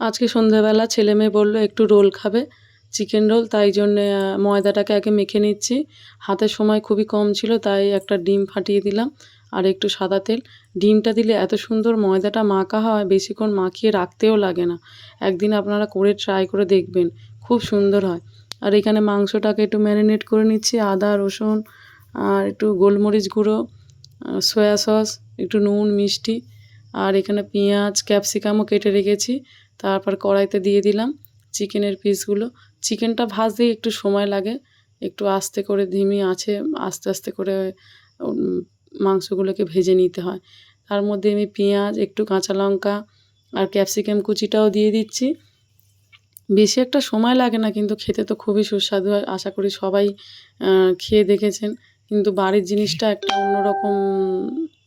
আজকে সন্ধ্যাবেলা ছেলে মেয়ে বলল, একটু রোল খাবে, চিকেন রোল। তাই জন্যে ময়দাটাকে আগে মেখে নিচ্ছি। হাতে সময় খুবই কম ছিল, তাই একটা ডিম ফাটিয়ে দিলাম আর একটু সাদা তেল। ডিমটা দিলে এত সুন্দর ময়দাটা মাখা হয়, বেশিক্ষণ মাখিয়ে রাখতেও লাগে না। একদিন আপনারা করে ট্রাই করে দেখবেন, খুব সুন্দর হয়। আর এখানে মাংসটাকে একটু ম্যারিনেট করে নিচ্ছি, আদা, রসুন আর একটু গোলমরিচ গুঁড়ো সয়া সস, একটু নুন, মিষ্টি। আর এখানে পেঁয়াজ, ক্যাপসিকামও কেটে রেখেছি। তারপর কড়াইতে দিয়ে দিলাম চিকেনের পিসগুলো। চিকেনটা ভাজতে একটু সময় লাগে, একটু আস্তে করে ধিমি আছে, আস্তে আস্তে করে মাংসগুলোকে ভেজে নিতে হয়। তার মধ্যে আমি পেঁয়াজ, একটু কাঁচা লঙ্কা আর ক্যাপসিকাম কুচিটাও দিয়ে দিচ্ছি। বেশি একটা সময় লাগে না, কিন্তু খেতে তো খুবই সুস্বাদু হয়। আশা করি সবাই খেয়ে দেখেছেন। কিন্তু বাড়ির জিনিসটা একটা অন্যরকম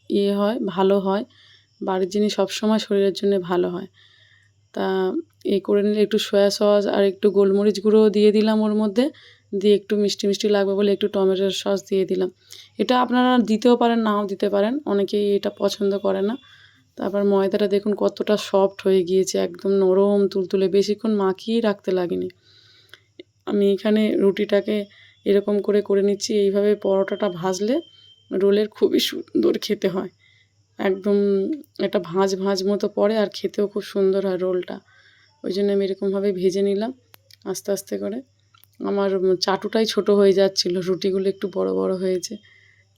ইয়ে হয়, ভালো হয়। বাড়ির জিনিস সবসময় শরীরের জন্য ভালো হয়। তা এই করে নিলে একটু সয়া সস আর একটু গোলমরিচ গুঁড়ো দিয়ে দিলাম ওর মধ্যে। দিয়ে একটু মিষ্টি মিষ্টি লাগবে বলে একটু টমেটোর সস দিয়ে দিলাম। এটা আপনারা দিতেও পারেন, নাও দিতে পারেন। অনেকেই এটা পছন্দ করে না। তারপর ময়দাটা দেখুন কতটা সফট হয়ে গিয়েছে, একদম নরম তুলতুলে, বেশিক্ষণ মাখিয়েই রাখতে লাগেনি। আমি এখানে রুটিটাকে এরকম করে করে নিচ্ছি, এইভাবে পরোটাটা ভাজলে রোলের খুবই সুন্দর খেতে হয়। একদম একটা ভাঁজ ভাঁজ মতো পড়ে আর খেতেও খুব সুন্দর হয় রোলটা। ওই জন্য আমি এরকমভাবে ভেজে নিলাম আস্তে আস্তে করে। আমার চাটুটাই ছোট হয়ে যাচ্ছিল, রুটিগুলো একটু বড় বড় হয়েছে।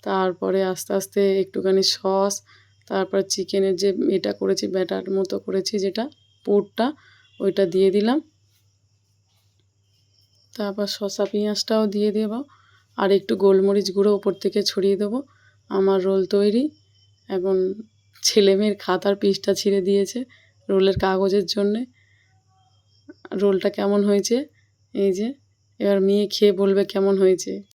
তারপরে আস্তে আস্তে একটুখানি সস, তারপর চিকেনের যে এটা করেছি, ব্যাটার মতো করেছি যেটা, পুরটা, ওইটা দিয়ে দিলাম। তারপর শসা, পেঁয়াজটাও দিয়ে দেবো। আর একটু গোলমরিচ গুঁড়ো ওপর থেকে ছড়িয়ে দেবো। আমার রোল তৈরি। এখন ছেলে মেয়ের খাতার পিসটা ছিঁড়ে দিয়েছে রোলের কাগজের জন্যে। রোলটা কেমন হয়েছে? এই যে, এবার মেয়ে খেয়ে বলবে কেমন হয়েছে?